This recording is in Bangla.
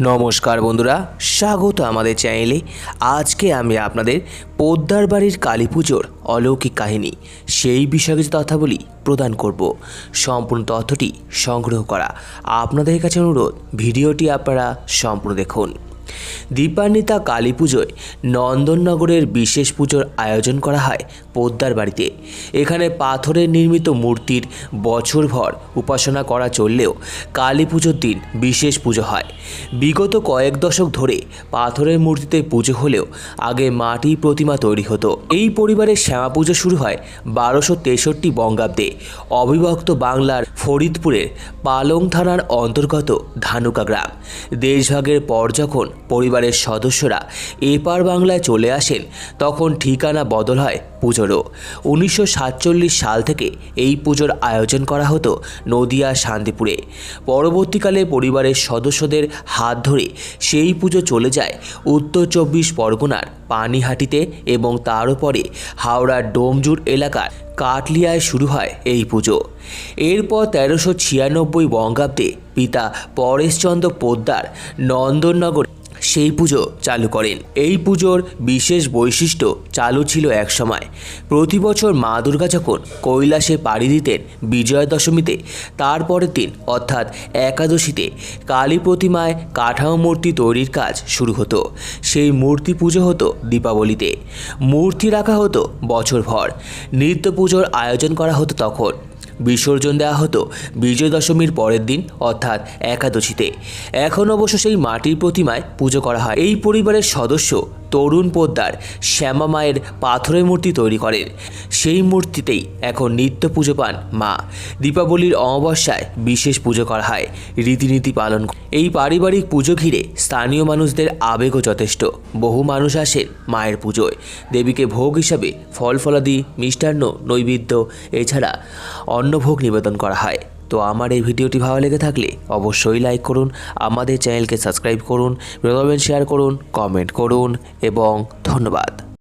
নমস্কার বন্ধুরা, স্বাগত আমাদের চ্যানেলে। আজকে আমি আপনাদের পোদ্দার বাড়ির কালী পুজোর অলৌকিক কাহিনী, সেই বিষয়ে কিছু তথ্যাবলী প্রদান করব। সম্পূর্ণ তথ্যটি সংগ্রহ করা। আপনাদের কাছে অনুরোধ, ভিডিওটি আপনারা সম্পূর্ণ দেখুন। দীপান্বিতা কালী পুজোয় নন্দননগরের বিশেষ পুজোর আয়োজন করা হয় পোদ্দার বাড়িতে। এখানে পাথরের নির্মিত মূর্তির বছরভর উপাসনা করা চললেও কালী পুজোর দিন বিশেষ পুজো হয়। বিগত কয়েক দশক ধরে পাথরের মূর্তিতে পুজো হলেও আগে মাটি প্রতিমা তৈরি হতো। এই পরিবারের শ্যামা পুজো শুরু হয় বারোশো তেষট্টি বঙ্গাব্দে। অবিভক্ত বাংলার ফরিদপুরের পালং থানার অন্তর্গত ধানুকা গ্রাম। দেশভাগের পর যখন পরিবারের সদস্যরা এপার বাংলায় চলে আসেন, তখন ঠিকানা বদল হয় পুজোরও। উনিশশো সাতচল্লিশ সাল থেকে এই পুজোর আয়োজন করা হতো নদিয়া, শান্তিপুরে। পরবর্তীকালে পরিবারের সদস্যদের হাত ধরে সেই পুজো চলে যায় উত্তর চব্বিশ পরগনার পানিহাটিতে এবং তার উপরে হাওড়ার ডোমজুর এলাকার কাটলিয়ায় শুরু হয় এই পুজো। এরপর তেরোশো ছিয়ানব্বই বঙ্গাব্দে পিতা পরেশচন্দ্র পোদ্দার নন্দননগর সেই পুজো চালু করেন। এই পুজোর বিশেষ বৈশিষ্ট্য চালু ছিল এক সময়। প্রতি বছর মা দুর্গা যখন কৈলাসে পাড়ি দিতেন বিজয়া দশমীতে তারপরের দিন অর্থাৎ একাদশীতে কালী প্রতিমায় কাঠামো মূর্তি তৈরির কাজ শুরু হতো। সেই মূর্তি পুজো হতো দীপাবলিতে। মূর্তি রাখা হতো বছরভর নৃত্য পুজোর আয়োজন করা হতো তখন। বিসর্জন দেওয়া হতো বিজয় দশমীর পরের দিন, অর্থাৎ একাদশীতে। এখন অবশ্য সেই মাটির প্রতিমায় পুজো করা হয়। এই পরিবারের সদস্য তরুণ পোদ্দার শ্যামা মায়ের পাথরের মূর্তি তৈরি করেন। সেই মূর্তিতেই এখন নিত্য পুজো পান মা। দীপাবলির অমাবস্যায় বিশেষ পুজো করা হয়, রীতিনীতি পালন এই পারিবারিক পুজো ঘিরে স্থানীয় মানুষদের আবেগও যথেষ্ট। বহু মানুষ আসেন মায়ের পুজোয়। দেবীকে ভোগ হিসাবে ফল ফলাদি মিষ্টান্ন, নৈবেদ্য, এছাড়া অন্নভোগ নিবেদন করা হয়। তো আমার এই ভিডিওটি ভালো লেগে থাকলে অবশ্যই লাইক করুন, আমাদের চ্যানেলকে সাবস্ক্রাইব করুন শেয়ার করুন কমেন্ট করুন এবং ধন্যবাদ।